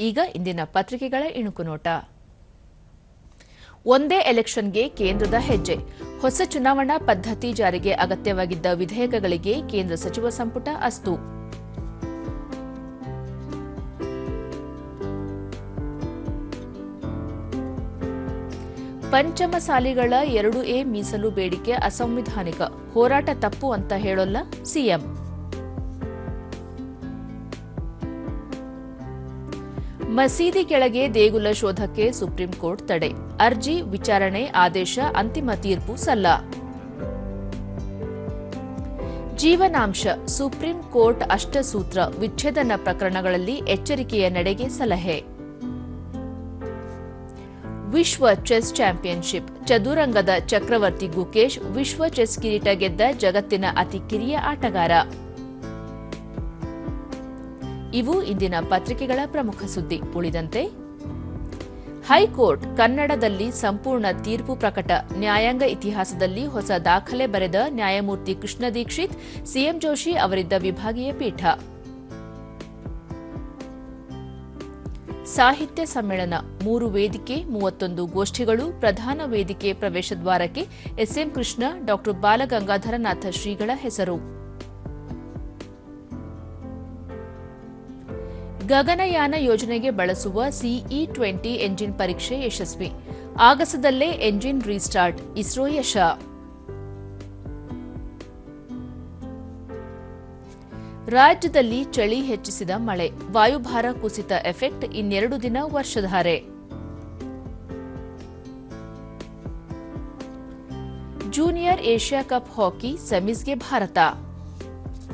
ಈಗ ಇಂದಿನ ಪತ್ರಿಕೆಗಳ ಇಣುಕು ನೋಟ. ಒಂದೇ ಎಲೆಕ್ಷನ್ಗೆ ಕೇಂದ್ರದ ಹೆಜ್ಜೆ. ಹೊಸ ಚುನಾವಣಾ ಪದ್ಧತಿ ಜಾರಿಗೆ ಅಗತ್ಯವಾಗಿದ್ದ ವಿಧೇಯಕಗಳಿಗೆ ಕೇಂದ್ರ ಸಚಿವ ಸಂಪುಟ ಅಸ್ತು. ಪಂಚಮಸಾಲಿಗಳ ಎರಡು ಎ ಮೀಸಲು ಬೇಡಿಕೆ ಅಸಂವಿಧಾನಿಕ. ಹೋರಾಟ ತಪ್ಪು ಅಂತ ಹೇಳೋಲ್ಲ ಸಿಎಂ. ಮಸೀದಿ ಕೆಳಗೆ ದೇಗುಲ ಶೋಧಕ್ಕೆ ಸುಪ್ರೀಂ ಕೋರ್ಟ್ ತಡೆ. ಅರ್ಜಿ, ವಿಚಾರಣೆ, ಆದೇಶ, ಅಂತಿಮ ತೀರ್ಪು ಸಲ್ಲ. ಜೀವನಾಂಶ, ಸುಪ್ರೀಂ ಕೋರ್ಟ್ ಅಷ್ಟಸೂತ್ರ, ವಿಚ್ಛೇದನ ಪ್ರಕರಣಗಳಲ್ಲಿ ಎಚ್ಚರಿಕೆಯ ನಡೆಗೆ ಸಲಹೆ. ವಿಶ್ವ ಚೆಸ್ ಚಾಂಪಿಯನ್ಶಿಪ್, ಚದುರಂಗದ ಚಕ್ರವರ್ತಿ ಗುಕೇಶ್ ವಿಶ್ವ ಚೆಸ್ ಕಿರೀಟ ಗೆದ್ದ ಜಗತ್ತಿನ ಅತಿ ಕಿರಿಯ ಆಟಗಾರ. ಇವು ಇಂದಿನ ಪತ್ರಿಕೆಗಳ ಪ್ರಮುಖ ಸುದ್ದಿ. ಉಳಿದಂತೆ, ಹೈಕೋರ್ಟ್ ಕನ್ನಡದಲ್ಲಿ ಸಂಪೂರ್ಣ ತೀರ್ಪು ಪ್ರಕಟ. ನ್ಯಾಯಾಂಗ ಇತಿಹಾಸದಲ್ಲಿ ಹೊಸ ದಾಖಲೆ ಬರೆದ ನ್ಯಾಯಮೂರ್ತಿ ಕೃಷ್ಣ ದೀಕ್ಷಿತ್, ಸಿಎಂ ಜೋಶಿ ಅವರಿದ್ದ ವಿಭಾಗೀಯ ಪೀಠ. ಸಾಹಿತ್ಯ ಸಮ್ಮೇಳನ ಮೂರು ವೇದಿಕೆ, ಮೂವತ್ತೊಂದು ಗೋಷ್ಠಿಗಳು, ಪ್ರಧಾನ ವೇದಿಕೆ ಪ್ರವೇಶ ದ್ವಾರಕ್ಕೆ ಎಸ್ಎಂ ಕೃಷ್ಣ ಡಾ ಬಾಲಗಂಗಾಧರನಾಥ ಶ್ರೀಗಳ ಹೆಸರು. ಗಗನಯಾನ ಯೋಜನೆಗೆ ಬಳಸುವ ಸಿಇ ಟ್ವೆಂಟಿ ಎಂಜಿನ್ ಪರೀಕ್ಷೆ ಯಶಸ್ವಿ. ಆಗಸದಲ್ಲೇ ಎಂಜಿನ್ ರೀಸ್ಟಾರ್ಟ್. ಇಸ್ರೋ ಯಶ. ರಾಜ್ಯದಲ್ಲಿ ಚಳಿ ಹೆಚ್ಚಿಸಿದ ಮಳೆ. ವಾಯುಭಾರ ಕುಸಿತ ಎಫೆಕ್ಟ್ ಇನ್ನೆರಡು ದಿನ ವರ್ಷಧಾರೆ. ಜೂನಿಯರ್ ಏಷ್ಯಾ ಕಪ್ ಹಾಕಿ ಸೆಮೀಸ್ಗೆ ಭಾರತ.